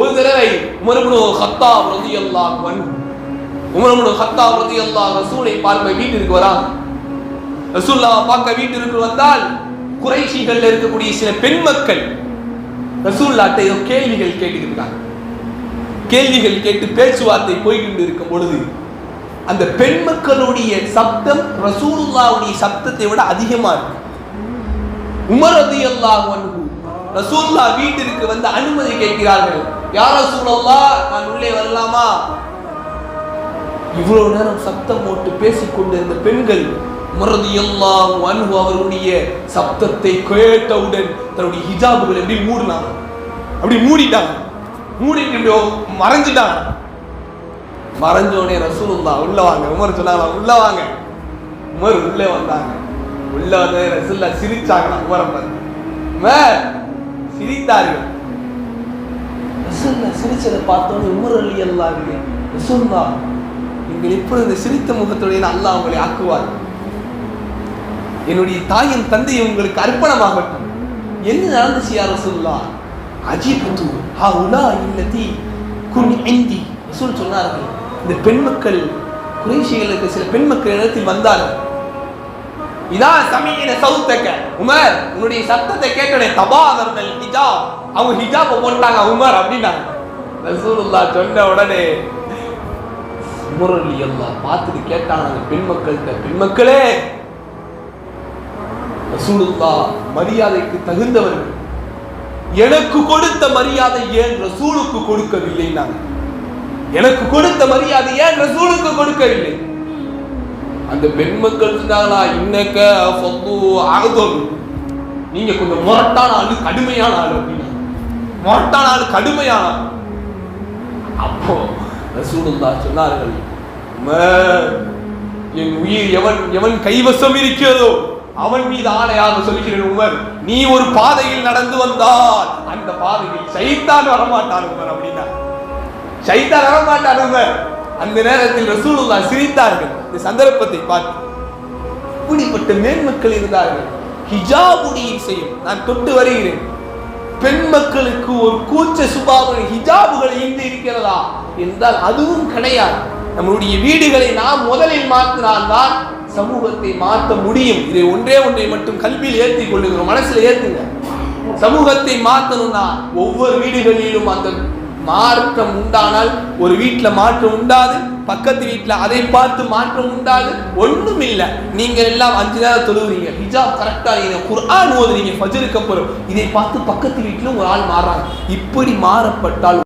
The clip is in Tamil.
ஒரு தடவை உமர்புனு ஹத்தாப் ரலியல்லாஹு அன்ஹு ஹத்தா ஹத்தாப் அல்லா ரசூலை பார்க்க வீட்டிற்கு வராங்க. ரசூல்லா பார்க்க வீட்டிற்கு வந்தால் குறைஷிகள்ல இருக்கக்கூடிய சில பெண் மக்கள் ரசூல்லாட்ட ஏதோ கேள்விகள் கேட்டுக்கிட்டு கேள்விகள் கேட்டு பேச்சுவார்த்தை போய்கிட்டு இருக்கும் பொழுது அந்த பெண் மக்களுடைய சப்தம் ரசூலுல்லாவுடைய சப்தத்தை விட அதிகமா இருக்கு. உமர் அதி அல்லாஹ் ரசூல்லா வீட்டிற்கு வந்து அனுமதி கேட்கிறார்கள். யார சூழல்லா நான் உள்ளே வரலாமா? இவ்வளவு நேரம் சப்தம் போட்டு பேசிக்கொண்டு இருந்த பெண்கள் மறதி எல்லாம் அன்பு அவருடைய சப்தத்தை கேட்டவுடன் தன்னுடைய ஹிஜாபுகள் எப்படி மூடினாங்க? அப்படி மூடிட்டாங்க. மூடிட்டு இப்படி மறைஞ்சிட்டாங்க. மறைஞ்ச உடனே ரசூலுல்லா உள்ள வாங்க. உமர் சொன்னாங்களா உள்ள வாங்க. உமர் உள்ளே வந்தாங்க. உள்ள வந்து ரசூல்லா சிரிச்சாங்களா உமரம் பார்த்து. சிரித்தார்கள். ரசூல்லா சிரிச்சதை பார்த்தோன்னே உமர் அலி அல்லாஹ் ரசூல்லா நீங்கள் இப்பொழுது இந்த சிரித்த முகத்துடைய அல்லாஹ் உங்களை ஆக்குவார். என்னுடைய தாயின் தந்தை உங்களுக்கு அர்ப்பணமாகட்டும். என்ன நடந்துச்சு யார் ரசூல்லா? அஜிபத்து ஹா உலா இல்லதி குன் இந்தி ரசூல் சொன்னார்கள் இந்த பெண் மக்கள் குறைஷிகளுக்கு சில பெண் மக்கள் இடத்தில் வந்தார்கள். இதான் சமீன சவுத்தக்க உமர் உன்னுடைய சத்தத்தை கேட்டனே தபாதர்கள் ஹிஜாப். அவங்க ஹிஜாப் போட்டாங்க உமர் அப்படின்னாங்க. ரசூலுல்லா சொன்ன உடனே உமர் எல்லாம் பார்த்துட்டு கேட்டாங்க அந்த பெண் மக்கள்கிட்ட பெண் மக்களே ரசூலுல்லா மரியாதைக்கு தகுந்தவர்கள் எனக்கு கொடுத்த மரியாதை ஏன் ரசூலுக்கு கொடுக்கவில்லை நான் எனக்கு கொடுத்த மரியாதை ஏன் ரசூலுக்கு கொடுக்கவில்லை? அந்த பெண்மக்கள் சொன்னாங்களா இன்னக்க ஆகுதோம் நீங்க கொஞ்சம் முரட்டான ஆளு கடுமையான ஆளு அப்படின்னா. முரட்டான ஆளு கடுமையான அப்போ ரசூலுல்லா சொன்னார்கள் என் உயிர் எவன் எவன் கைவசம் இருக்கிறதோ அவன் மீது ஆணையாக சொல்கிறேன் உமர் நீ ஒரு பாதையில் நடந்து வந்தால் அந்த பாதையில் சைத்தான் வரமாட்டான் உமர் அப்படின்னா. சைத்தான் வரமாட்டான் உமர். அந்த நேரத்தில் ரசூலுல்லா சிரித்தார்கள். இந்த சந்தர்ப்பத்தை பார்த்து. இப்படிப்பட்ட மேன்மக்கள் இருந்தார்கள். ஹிஜாபுடைய செய்யும். நான் தொட்டு வருகிறேன். பெண் மக்களுக்கு ஒரு கூச்ச சுபாவம் ஹிஜாபுகள் இன்று இருக்கிறதா? என்றால் அதுவும் கிடையாது. நம்மளுடைய வீடுகளை நாம் முதலில் மாற்றினால்தான் சமூகத்தை மாற்ற முடியும். இதை ஒன்றே ஒன்றை மட்டும் கல்வியில் ஏற்றி கொள்ளுங்க மனசுல ஏத்துங்க சமூகத்தை மாற்றணும்னா ஒவ்வொரு வீடுகளிலும் அந்த மாற்றம் உண்டானால் ஒரு வீட்டில் மாற்றம் உண்டாது பக்கத்து வீட்டில் அதை பார்த்து மாற்றம் உண்டாது. ஒன்றும் இல்லை நீங்கள் எல்லாம் அஞ்சு நேரம் தொழுவுறீங்க. ஹிஜாப் கரெக்டாக நீங்கள் குர்ஆன் ஓதுறீங்க ஃபஜ்ருக்கு அப்புறம். இதை பார்த்து பக்கத்து வீட்டிலும் ஒரு ஆள் மாறுறாங்க இப்படி மாறப்பட்டால்